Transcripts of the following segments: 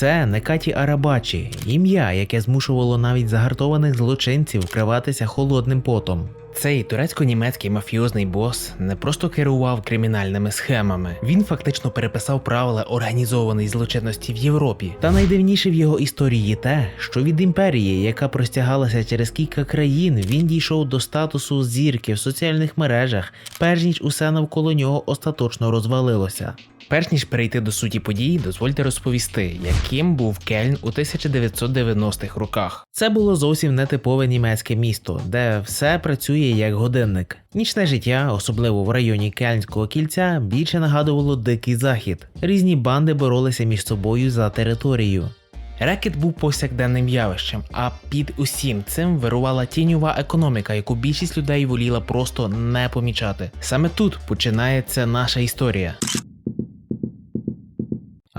Це Некаті Арабачі, ім'я, яке змушувало навіть загартованих злочинців вкриватися холодним потом. Цей турецько-німецький мафіозний бос не просто керував кримінальними схемами, він фактично переписав правила організованої злочинності в Європі. Та найдивніше в його історії те, що від імперії, яка простягалася через кілька країн, він дійшов до статусу зірки в соціальних мережах, перш ніж усе навколо нього остаточно розвалилося. Перш ніж перейти до суті подій, дозвольте розповісти, яким був Кельн у 1990-х роках. Це було зовсім нетипове німецьке місто, де все працює як годинник. Нічне життя, особливо в районі Кельнського кільця, більше нагадувало дикий захід. Різні банди боролися між собою за територію. Рекет був повсякденним явищем, а під усім цим вирувала тіньова економіка, яку більшість людей воліла просто не помічати. Саме тут починається наша історія.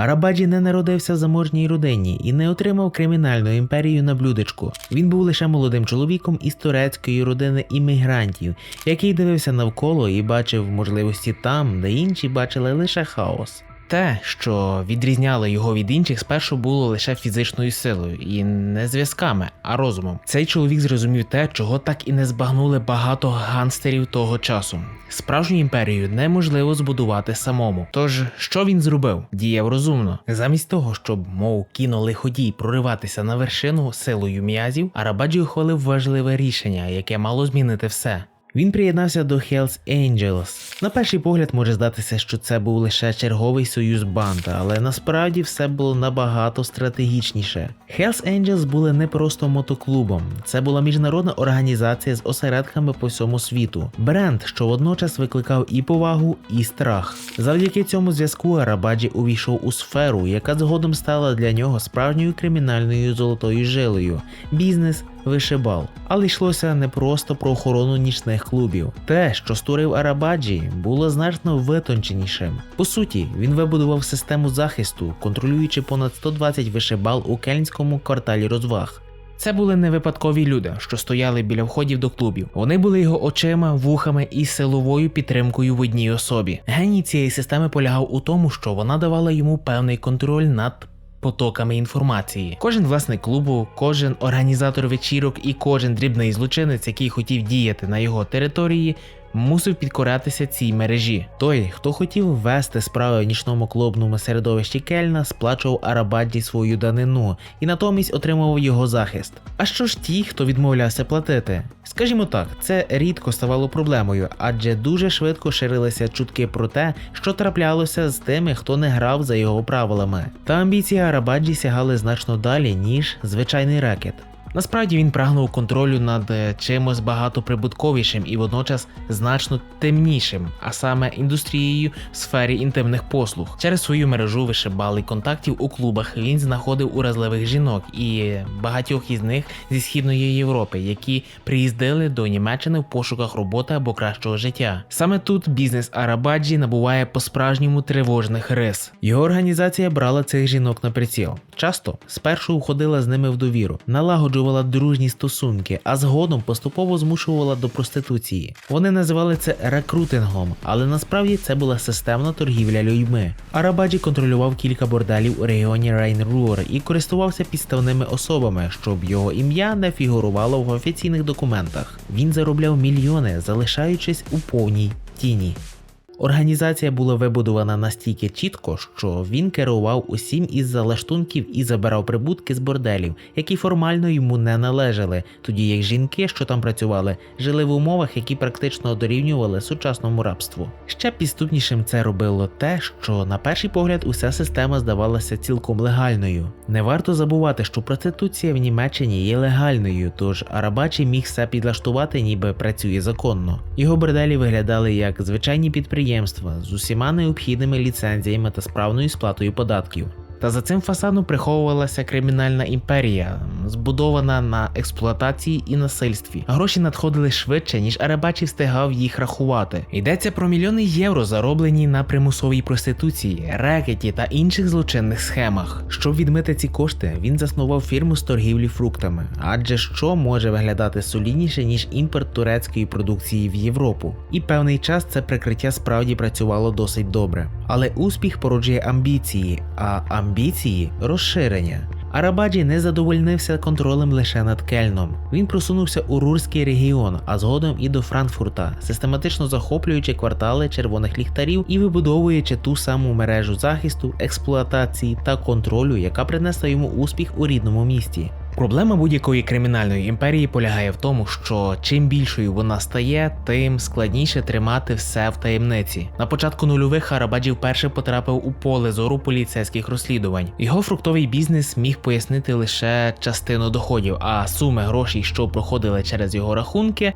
Арабаджі не народився в заможній родині і не отримав кримінальну імперію на блюдечку. Він був лише молодим чоловіком із турецької родини іммігрантів, який дивився навколо і бачив можливості там, де інші бачили лише хаос. Те, що відрізняло його від інших, спершу було лише фізичною силою і не зв'язками, а розумом. Цей чоловік зрозумів те, чого так і не збагнули багато ганстерів того часу. Справжню імперію неможливо збудувати самому. Тож, що він зробив? Діяв розумно. Замість того, щоб, мов кіно лиходій, прориватися на вершину силою м'язів, Арабаджі ухвалив важливе рішення, яке мало змінити все. Він приєднався до Hells Angels. На перший погляд може здатися, що це був лише черговий союз банд, але насправді все було набагато стратегічніше. Hells Angels були не просто мотоклубом, це була міжнародна організація з осередками по всьому світу. Бренд, що водночас викликав і повагу, і страх. Завдяки цьому зв'язку Арабаджі увійшов у сферу, яка згодом стала для нього справжньою кримінальною золотою жилою бізнес, вишибал. Але йшлося не просто про охорону нічних клубів. Те, що створив Арабаджі, було значно витонченішим. По суті, він вибудував систему захисту, контролюючи понад 120 вишибал у кельнському кварталі розваг. Це були не випадкові люди, що стояли біля входів до клубів. Вони були його очима, вухами і силовою підтримкою в одній особі. Геній цієї системи полягав у тому, що вона давала йому певний контроль над потоками інформації. Кожен власник клубу, кожен організатор вечірок і кожен дрібний злочинець, який хотів діяти на його території. Мусив підкоратися цій мережі. Той, хто хотів вести справи в нічному клубному середовищі Кельна, сплачував Арабаджі свою данину і натомість отримував його захист. А що ж ті, хто відмовлявся платити? Скажімо так, це рідко ставало проблемою, адже дуже швидко ширилися чутки про те, що траплялося з тими, хто не грав за його правилами. Та амбіції Арабаджі сягали значно далі, ніж звичайний ракет. Насправді він прагнув контролю над чимось багатоприбутковішим і водночас значно темнішим, а саме індустрією в сфері інтимних послуг. Через свою мережу вишибали контактів у клубах. Він знаходив уразливих жінок і багатьох із них зі східної Європи, які приїздили до Німеччини в пошуках роботи або кращого життя. Саме тут бізнес Арабаджі набуває по-справжньому тривожних рис. Його організація брала цих жінок на приціл. Часто спершу входила з ними в довіру, налагоджувала дружні стосунки, а згодом поступово змушувала до проституції. Вони називали це рекрутингом, але насправді це була системна торгівля людьми. Арабаджі контролював кілька борделів у регіоні Рейн-Руор і користувався підставними особами, щоб його ім'я не фігурувало в офіційних документах. Він заробляв мільйони, залишаючись у повній тіні. Організація була вибудована настільки чітко, що він керував усім із залаштунків і забирав прибутки з борделів, які формально йому не належали, тоді як жінки, що там працювали, жили в умовах, які практично дорівнювали сучасному рабству. Ще підступнішим це робило те, що на перший погляд уся система здавалася цілком легальною. Не варто забувати, що проституція в Німеччині є легальною, тож Арабачі міг все підлаштувати, ніби працює законно. Його борделі виглядали як звичайні підприємства з усіма необхідними ліцензіями та справною сплатою податків. Та за цим фасадом приховувалася кримінальна імперія збудована на експлуатації і насильстві. Гроші надходили швидше, ніж Арабачі встигав їх рахувати. Йдеться про мільйони євро, зароблені на примусовій проституції, рекеті та інших злочинних схемах. Щоб відмити ці кошти, він заснував фірму з торгівлі фруктами. Адже що може виглядати солідніше, ніж імпорт турецької продукції в Європу? І певний час це прикриття справді працювало досить добре. Але успіх породжує амбіції, а амбіції розширення. Арабаджі не задовольнився контролем лише над Кельном. Він просунувся у Рурський регіон, а згодом і до Франкфурта, систематично захоплюючи квартали червоних ліхтарів і вибудовуючи ту саму мережу захисту, експлуатації та контролю, яка принесла йому успіх у рідному місті. Проблема будь-якої кримінальної імперії полягає в тому, що чим більшою вона стає, тим складніше тримати все в таємниці. На початку нульових Харабаджі вперше потрапив у поле зору поліцейських розслідувань. Його фруктовий бізнес міг пояснити лише частину доходів, а суми грошей, що проходили через його рахунки.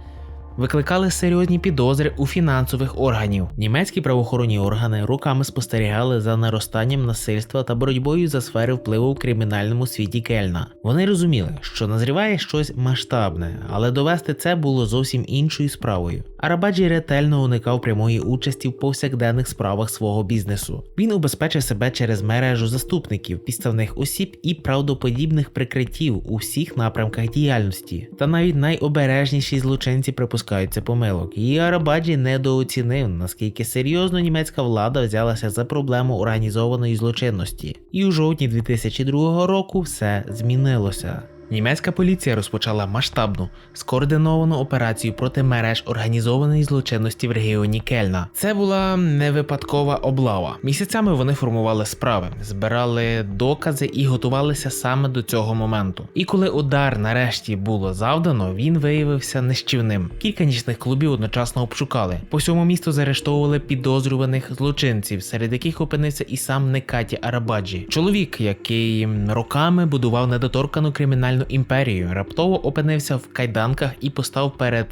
Викликали серйозні підозри у фінансових органів. Німецькі правоохоронні органи руками спостерігали за наростанням насильства та боротьбою за сфери впливу в кримінальному світі Кельна. Вони розуміли, що назріває щось масштабне, але довести це було зовсім іншою справою. Арабаджі ретельно уникав прямої участі в повсякденних справах свого бізнесу. Він убезпечив себе через мережу заступників, підставних осіб і правдоподібних прикриттів у всіх напрямках діяльності. Та навіть найобережніші злочинці припускаються помилок. І Арабаджі недооцінив, наскільки серйозно німецька влада взялася за проблему організованої злочинності. І у жовтні 2002 року все змінилося. Німецька поліція розпочала масштабну скоординовану операцію проти мереж організованої злочинності в регіоні Кельна. Це була не випадкова облава. Місяцями вони формували справи, збирали докази і готувалися саме до цього моменту. І коли удар нарешті було завдано, він виявився нищівним. Кілька нічних клубів одночасно обшукали. По всьому місту заарештовували підозрюваних злочинців, серед яких опинився і сам Некаті Арабаджі, чоловік, який роками будував недоторкану кримінальну імперію, раптово опинився в кайданках і постав перед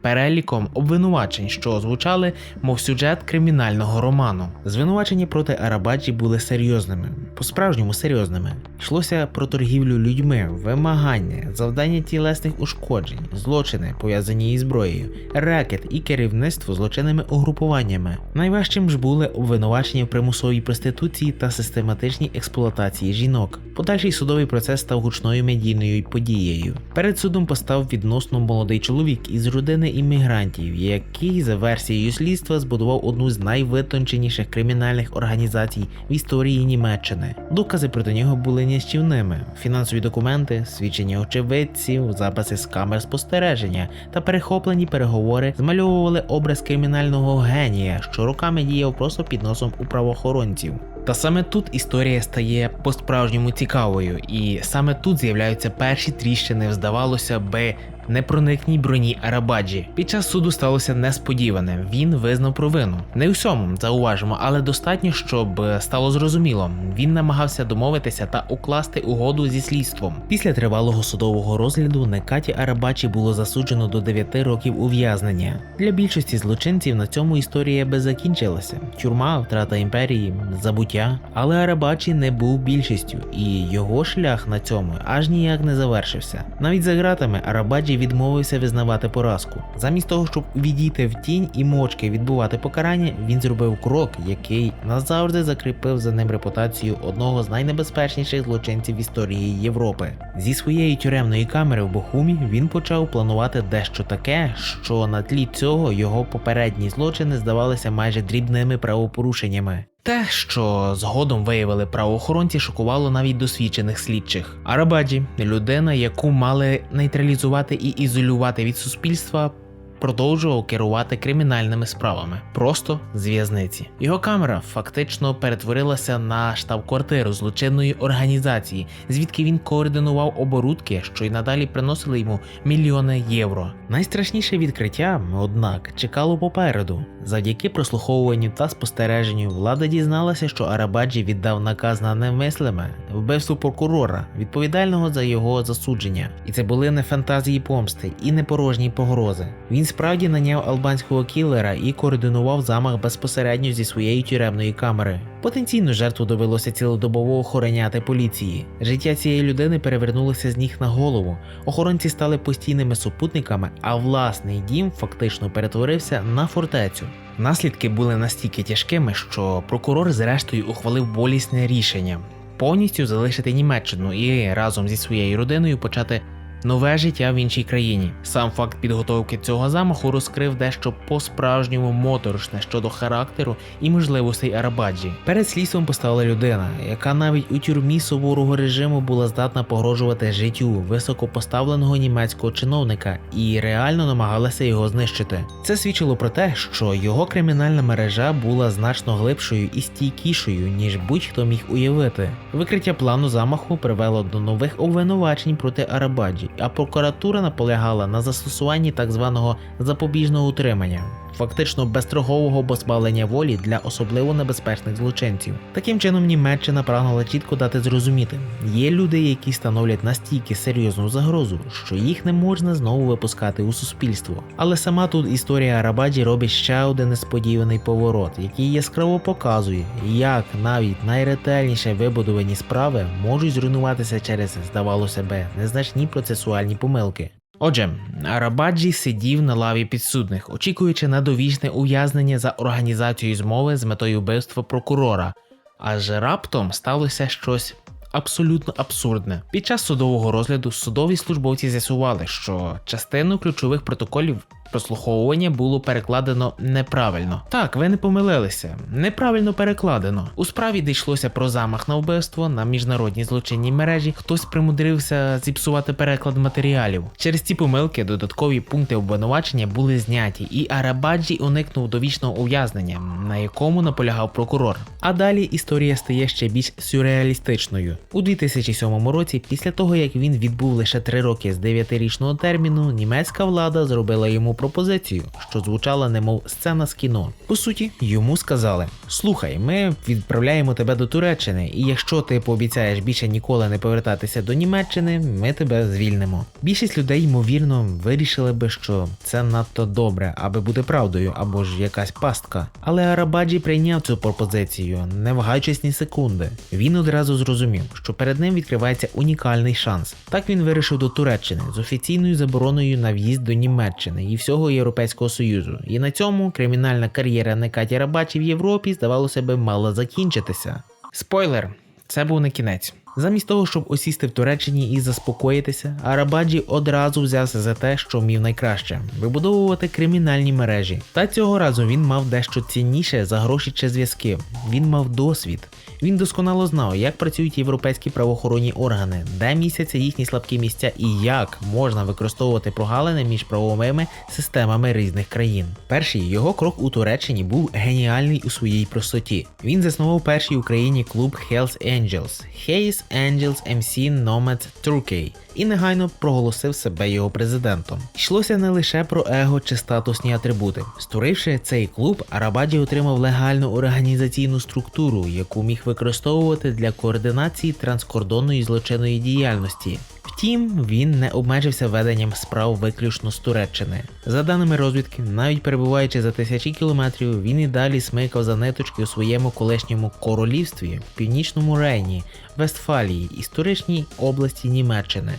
переліком обвинувачень, що звучали, мов сюжет кримінального роману. Звинувачення проти Арабаджі були серйозними, по-справжньому серйозними. Йшлося про торгівлю людьми, вимагання, завдання тілесних ушкоджень, злочини, пов'язані із зброєю, рекет і керівництво злочинними угрупуваннями. Найважчим ж були обвинувачення в примусовій проституції та систематичній експлуатації жінок. Подальший судовий процес став гучною медійною подією. Перед судом постав відносно молодий чоловік із родини іммігрантів, який за версією слідства збудував одну з найвитонченіших кримінальних організацій в історії Німеччини. Докази проти нього були нищівними: фінансові документи, свідчення очевидців, записи з камер спостереження та перехоплені переговори змальовували образ кримінального генія, що роками діяв просто під носом у правоохоронців. Та саме тут історія стає по-справжньому цікавою, і саме тут з'являються перші тріщини, здавалося би, непроникній броні Арабаджі. Під час суду сталося несподіване. Він визнав провину. Не у всьому зауважимо, але достатньо, щоб стало зрозуміло. Він намагався домовитися та укласти угоду зі слідством. Після тривалого судового розгляду Некаті Арабачі було засуджено до 9 років ув'язнення. Для більшості злочинців на цьому історія би закінчилася: тюрма, втрата імперії, забуття. Але Арабачі не був більшістю, і його шлях на цьому аж ніяк не завершився. Навіть за ґратами Арабаджі відмовився визнавати поразку. Замість того, щоб відійти в тінь і мовчки відбувати покарання, він зробив крок, який назавжди закріпив за ним репутацію одного з найнебезпечніших злочинців історії Європи. Зі своєї тюремної камери в Бохумі він почав планувати дещо таке, що на тлі цього його попередні злочини здавалися майже дрібними правопорушеннями. Те, що згодом виявили правоохоронці, шокувало навіть досвідчених слідчих. Арабаджі, людина, яку мали нейтралізувати і ізолювати від суспільства, продовжував керувати кримінальними справами просто з в'язниці. Його камера фактично перетворилася на штаб-квартиру злочинної організації, звідки він координував оборудки, що й надалі приносили йому мільйони євро. Найстрашніше відкриття, однак, чекало попереду. Завдяки прослуховуванню та спостереженню влада дізналася, що Арабаджі віддав наказ на немислиме вбивство прокурора, відповідального за його засудження. І це були не фантазії помсти і не порожні погрози. Він справді наняв албанського кілера і координував замах безпосередньо зі своєї тюремної камери. Потенційну жертву довелося цілодобово охороняти поліції. Життя цієї людини перевернулося з ніг на голову. Охоронці стали постійними супутниками, а власний дім фактично перетворився на фортецю. Наслідки були настільки тяжкими, що прокурор зрештою ухвалив болісне рішення повністю залишити Німеччину і разом зі своєю родиною почати нове життя в іншій країні. Сам факт підготовки цього замаху розкрив дещо по-справжньому моторошне щодо характеру і можливостей Арабаджі. Перед слідством постала людина, яка навіть у тюрмі суворого режиму була здатна погрожувати життю високопоставленого німецького чиновника і реально намагалася його знищити. Це свідчило про те, що його кримінальна мережа була значно глибшою і стійкішою, ніж будь-хто міг уявити. Викриття плану замаху привело до нових обвинувачень проти Арабаджі, а прокуратура наполягала на застосуванні так званого запобіжного утримання. Фактично безстрогового позбавлення волі для особливо небезпечних злочинців. Таким чином, Німеччина прагнула чітко дати зрозуміти: є люди, які становлять настільки серйозну загрозу, що їх не можна знову випускати у суспільство. Але сама тут історія Арабаджі робить ще один несподіваний поворот, який яскраво показує, як навіть найретельніше вибудовані справи можуть зруйнуватися через, здавалося би, незначні процесуальні помилки. Отже, Арабаджі сидів на лаві підсудних, очікуючи на довічне ув'язнення за організацією змови з метою вбивства прокурора. Аж раптом сталося щось абсолютно абсурдне. Під час судового розгляду судові службовці з'ясували, що частину ключових протоколів прослуховування було перекладено неправильно. Так, ви не помилилися, неправильно перекладено. У справі де йшлося про замах на вбивство на міжнародній злочинній мережі. Хтось примудрився зіпсувати переклад матеріалів. Через ці помилки додаткові пункти обвинувачення були зняті, і Арабаджі уникнув довічного ув'язнення, на якому наполягав прокурор. А далі історія стає ще більш сюрреалістичною. У 2007 році, після того як він відбув лише 3 роки з 9-річного терміну, німецька влада зробила йому пропозицію, що звучала немов сцена з кіно. По суті, йому сказали: Слухай, ми відправляємо тебе до Туреччини, і якщо ти пообіцяєш більше ніколи не повертатися до Німеччини, ми тебе звільнимо. Більшість людей, ймовірно, вирішили би, що це надто добре, аби бути правдою, або ж якась пастка. Але Арабаджі прийняв цю пропозицію, не вагаючись ні секунди. Він одразу зрозумів, що перед ним відкривається унікальний шанс. Так він вирішив до Туреччини з офіційною забороною на в'їзд до Німеччини і всього Європейського Союзу. І на цьому кримінальна кар'єра Некаті Рабачі в Європі, здавалося би, мала закінчитися. Спойлер, це був не кінець. Замість того, щоб осісти в Туреччині і заспокоїтися, Арабаджі одразу взявся за те, що вмів найкраще вибудовувати кримінальні мережі. Та цього разу він мав дещо цінніше за гроші чи зв'язки. Він мав досвід. Він досконало знав, як працюють європейські правоохоронні органи, де містяться їхні слабкі місця і як можна використовувати прогалини між правовими системами різних країн. Перший його крок у Туреччині був геніальний у своїй простоті. Він заснував перший в Україні клуб Hells Angels Hayes Angels MC Nomad Turkey і негайно проголосив себе його президентом. Йшлося не лише про его чи статусні атрибути. Створивши цей клуб, Арабаді отримав легальну організаційну структуру, яку міг використовувати для координації транскордонної злочинної діяльності. Втім, він не обмежився веденням справ виключно з Туреччини. За даними розвідки, навіть перебуваючи за тисячі кілометрів, він і далі смикав за ниточки у своєму колишньому королівстві, північному Рейні, Вестфалії, історичній області Німеччини.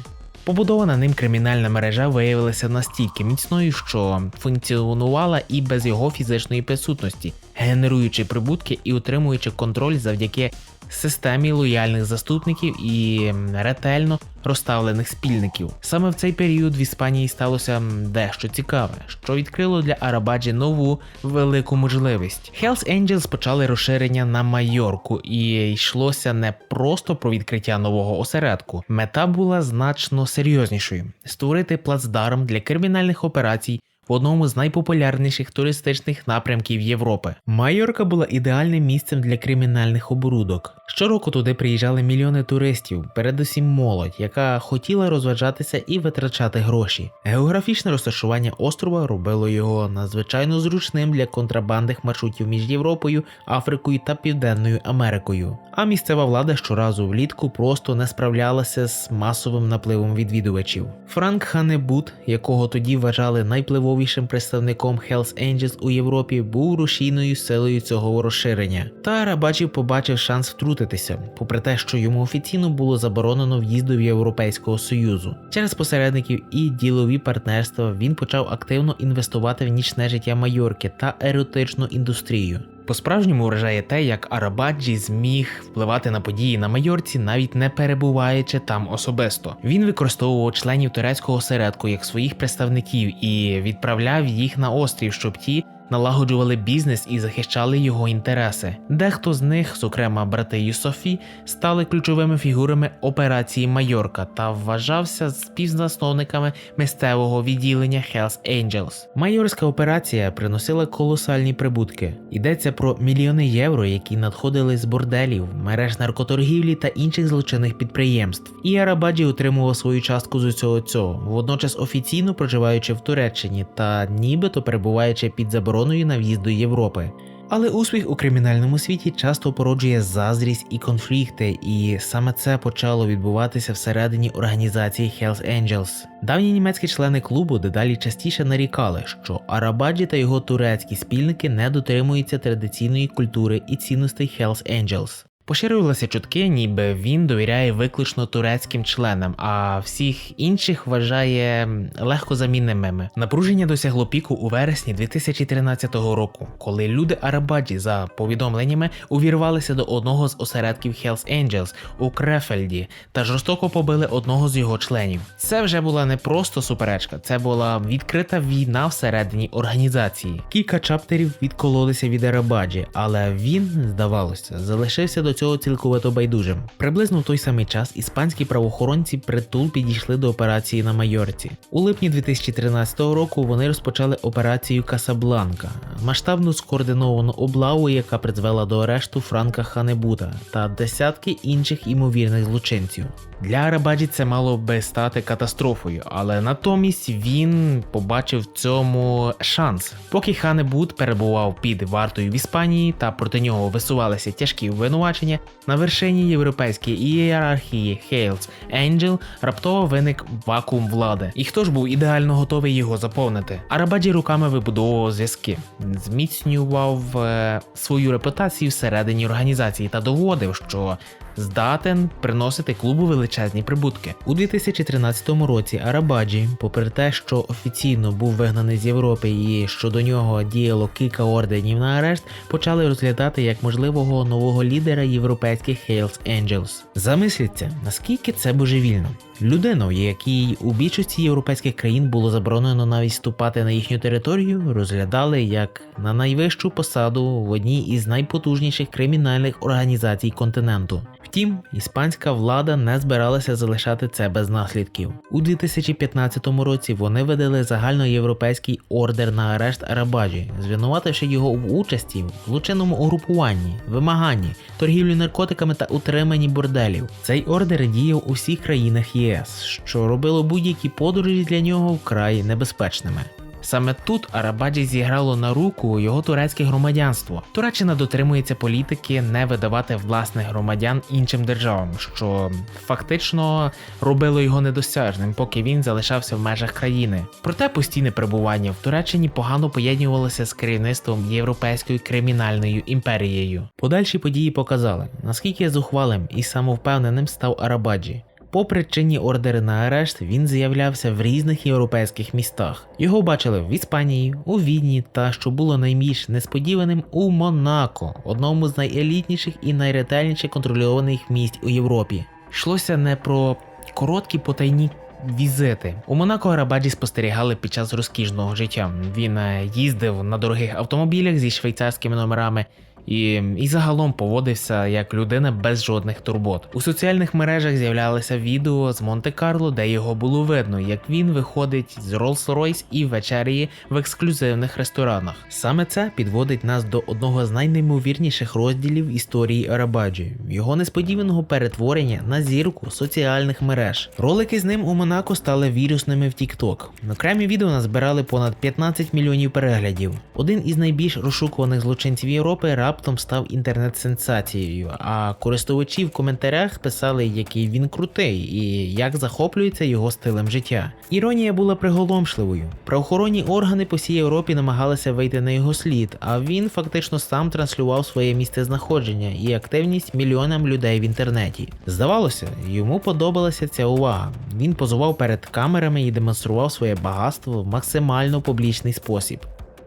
Побудована ним кримінальна мережа виявилася настільки міцною, що функціонувала і без його фізичної присутності, генеруючи прибутки і утримуючи контроль завдяки системі лояльних заступників і ретельно розставлених спільників. Саме в цей період в Іспанії сталося дещо цікаве, що відкрило для Арабаджі нову велику можливість. Hells Angels почали розширення на Майорку, і йшлося не просто про відкриття нового осередку. Мета була значно серйознішою: створити плацдарм для кримінальних операцій в одному з найпопулярніших туристичних напрямків Європи. Майорка була ідеальним місцем для кримінальних оборудок. Щороку туди приїжджали мільйони туристів, передусім молодь, яка хотіла розважатися і витрачати гроші. Географічне розташування острова робило його надзвичайно зручним для контрабандних маршрутів між Європою, Африкою та Південною Америкою. А місцева влада щоразу влітку просто не справлялася з масовим напливом відвідувачів. Франк Ханебут, якого тоді вважали найпливовішим найвпливовішим представником Hells Angels у Європі, був рушійною силою цього розширення. Та бачив, побачив шанс втрутитися, попри те, що йому офіційно було заборонено в'їзду в Європейського Союзу. Через посередників і ділові партнерства він почав активно інвестувати в нічне життя Майорки та еротичну індустрію. По-справжньому вражає те, як Арабаджі зміг впливати на події на Майорці, навіть не перебуваючи там особисто. Він використовував членів турецького осередку як своїх представників і відправляв їх на острів, щоб ті налагоджували бізнес і захищали його інтереси. Дехто з них, зокрема брати Юсофі, стали ключовими фігурами операції Майорка та вважався співзасновниками місцевого відділення Hells Angels. Майорська операція приносила колосальні прибутки. Йдеться про мільйони євро, які надходили з борделів, мереж наркоторгівлі та інших злочинних підприємств. І Арабаджі отримував свою частку з усього цього, водночас офіційно проживаючи в Туреччині та нібито перебуваючи під забороною на в'їзд до Європи. Але успіх у кримінальному світі часто породжує заздрість і конфлікти, і саме це почало відбуватися всередині організації Hells Angels. Давні німецькі члени клубу дедалі частіше нарікали, що Арабаджі та його турецькі спільники не дотримуються традиційної культури і цінностей Hells Angels. Поширювалися чутки, ніби він довіряє виключно турецьким членам, а всіх інших вважає м, легкозамінними. Напруження досягло піку у вересні 2013 року, коли люди Арабаджі, за повідомленнями, увірвалися до одного з осередків Hells Angels у Крефельді та жорстоко побили одного з його членів. Це вже була не просто суперечка, це була відкрита війна всередині організації. Кілька чаптерів відкололися від Арабаджі, але він, здавалося, залишився до цього цілковито байдужим. Приблизно в той самий час іспанські правоохоронці притул підійшли до операції на Майорці. У липні 2013 року вони розпочали операцію Касабланка, масштабну скоординовану облаву, яка призвела до арешту Франка Ханебута та десятки інших імовірних злочинців. Для Арабаджі це мало би стати катастрофою, але натомість він побачив в цьому шанс. Поки Ханебут перебував під вартою в Іспанії та проти нього висувалися тяжкі обвинувачення, на вершині європейської ієрархії Hales Angel раптово виник вакуум влади. І хто ж був ідеально готовий його заповнити? Арабаджі руками вибудовував зв'язки, зміцнював е, свою репутацію всередині організації та доводив, що здатен приносити клубу величезні прибутки. У 2013 році Арабаджі, попри те, що офіційно був вигнаний з Європи і що до нього діяло кілька орденів на арешт, почали розглядати як можливого нового лідера європейських Hells Angels. Замисліться, наскільки це божевільно. Людину, якій у більшості європейських країн було заборонено навіть вступати на їхню територію, розглядали як на найвищу посаду в одній із найпотужніших кримінальних організацій континенту. Втім, іспанська влада не збиралася залишати це без наслідків. У 2015 році вони видали загальноєвропейський ордер на арешт Арабаджі, звинувативши його в участі в злочинному угрупуванні, вимаганні, торгівлі наркотиками та утриманні борделів. Цей ордер діяв у всіх країнах ЄС, що робило будь-які подорожі для нього вкрай небезпечними. Саме тут Арабаджі зіграло на руку його турецьке громадянство. Туреччина дотримується політики не видавати власних громадян іншим державам, що фактично робило його недосяжним, поки він залишався в межах країни. Проте постійне перебування в Туреччині погано поєднувалося з керівництвом європейською кримінальною імперією. Подальші події показали, наскільки зухвалим і самовпевненим став Арабаджі. Попри чинні ордери на арешт, він з'являвся в різних європейських містах. Його бачили в Іспанії, у Відні та, що було найбільш несподіваним, у Монако, одному з найелітніших і найретельніше контрольованих місць у Європі. Йшлося не про короткі потайні. Візити у Монако Арабаджі спостерігали під час розкішного життя. Він е, їздив на дорогих автомобілях зі швейцарськими номерами і, і загалом поводився як людина без жодних турбот. У соціальних мережах з'являлися відео з Монте-Карло, де його було видно, як він виходить з Rolls-Royce і вечеряє в ексклюзивних ресторанах. Саме це підводить нас до одного з найнеймовірніших розділів історії Арабаджі його несподіваного перетворення на зірку соціальних мереж. Ролики з ним у Монако стали вірусними в TikTok. Окремі відео назбирали понад 15 мільйонів переглядів. Один із найбільш розшукуваних злочинців Європи раптом раптом став інтернет-сенсацією, а користувачі в коментарях писали, який він крутий і як захоплюється його стилем життя. Іронія була приголомшливою. Правоохоронні органи по всій Європі намагалися вийти на його слід, а він фактично сам транслював своє місце знаходження і активність мільйонам людей в інтернеті. Здавалося, йому подобалася ця увага. Він позував перед камерами і демонстрував своє багатство в максимально публічний спосіб.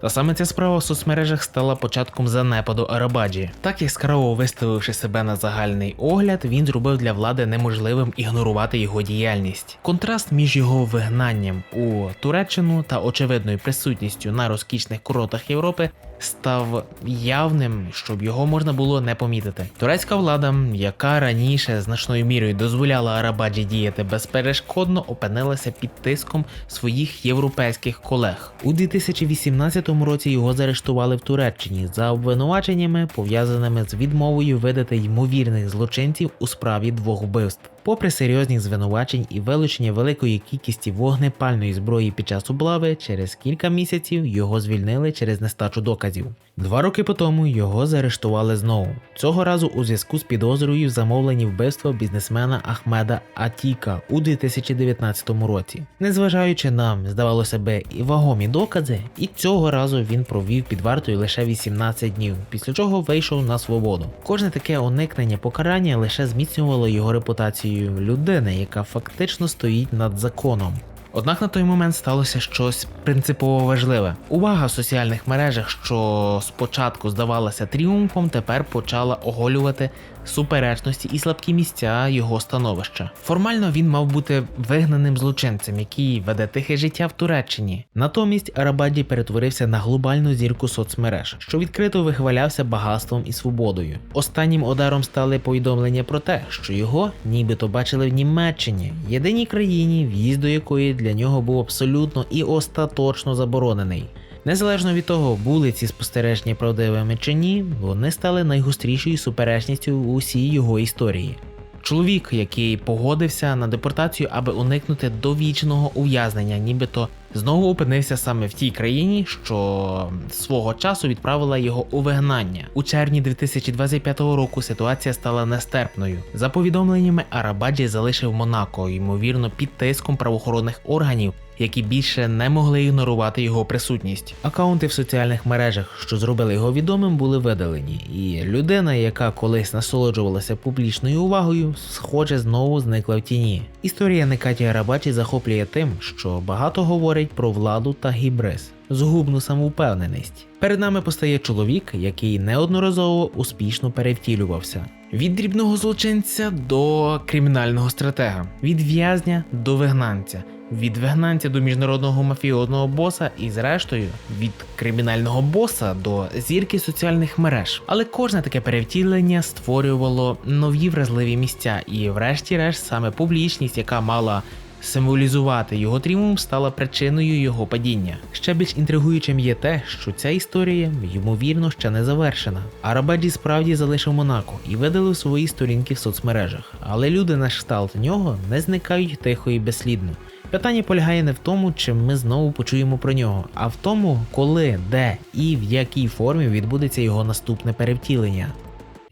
Та саме ця справа в соцмережах стала початком занепаду Арабаджі. Так яскраво виставивши себе на загальний огляд, він зробив для влади неможливим ігнорувати його діяльність. Контраст між його вигнанням у Туреччину та очевидною присутністю на розкішних курортах Європи став явним, щоб його можна було не помітити. Турецька влада, яка раніше значною мірою дозволяла Арабаджі діяти безперешкодно, опинилася під тиском своїх європейських колег. У 2018 році його заарештували в Туреччині за обвинуваченнями, пов'язаними з відмовою видати ймовірних злочинців у справі двох вбивств. Попри серйозні звинувачень і вилучення великої кількості вогнепальної зброї під час облави, через кілька місяців його звільнили через нестачу доказів. Два роки по тому його заарештували знову. Цього разу у зв'язку з підозрою в замовленні вбивства бізнесмена Ахмеда Атіка у 2019 році. Незважаючи на, здавалося би, і вагомі докази, і цього разу він провів під вартою лише 18 днів, після чого вийшов на свободу. Кожне таке уникнення покарання лише зміцнювало його репутацію людини, яка фактично стоїть над законом. Однак на той момент сталося щось принципово важливе. Увага в соціальних мережах, що спочатку здавалася тріумфом, тепер почала оголювати суперечності і слабкі місця його становища. Формально він мав бути вигнаним злочинцем, який веде тихе життя в Туреччині. Натомість Арабаді перетворився на глобальну зірку соцмереж, що відкрито вихвалявся багатством і свободою. Останнім ударом стали повідомлення про те, що його нібито бачили в Німеччині, єдиній країні, в'їзд до якої для нього був абсолютно і остаточно заборонений. Незалежно від того, були ці спостереження правдивими чи ні, вони стали найгострішою суперечністю у усій його історії. Чоловік, який погодився на депортацію, аби уникнути довічного ув'язнення, нібито знову опинився саме в тій країні, що свого часу відправила його у вигнання. У червні 2025 року ситуація стала нестерпною. За повідомленнями, Арабаджі залишив Монако, ймовірно, під тиском правоохоронних органів, які більше не могли ігнорувати його присутність. Акаунти в соціальних мережах, що зробили його відомим, були видалені, і людина, яка колись насолоджувалася публічною увагою, схоже знову зникла в тіні. Історія Некаті Арабачі захоплює тим, що багато говорить про владу та гібриз. Згубну самовпевненість. Перед нами постає чоловік, який неодноразово успішно перевтілювався. Від дрібного злочинця до кримінального стратега, від в'язня до вигнанця, від вигнанця до міжнародного мафіозного боса і, зрештою, від кримінального боса до зірки соціальних мереж. Але кожне таке перевтілення створювало нові вразливі місця, і, врешті-решт, саме публічність, яка мала символізувати його тріумф, стала причиною його падіння. Ще більш інтригуючим є те, що ця історія ймовірно ще не завершена. Арабаджі справді залишив Монако і видалив свої сторінки в соцмережах, але люди на кшталт нього не зникають тихо і безслідно. Питання полягає не в тому, чи ми знову почуємо про нього, а в тому, коли, де і в якій формі відбудеться його наступне перевтілення.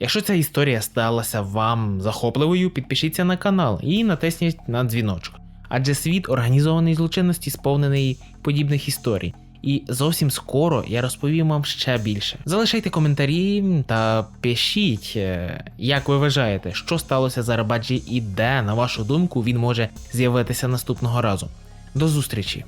Якщо ця історія сталася вам захопливою, підпишіться на канал і натисніть на дзвіночок. Адже світ організованої злочинності сповнений подібних історій. І зовсім скоро я розповім вам ще більше. Залишайте коментарі та пишіть, е, як ви вважаєте, що сталося з Арабаджі і де, на вашу думку, він може з'явитися наступного разу. До зустрічі!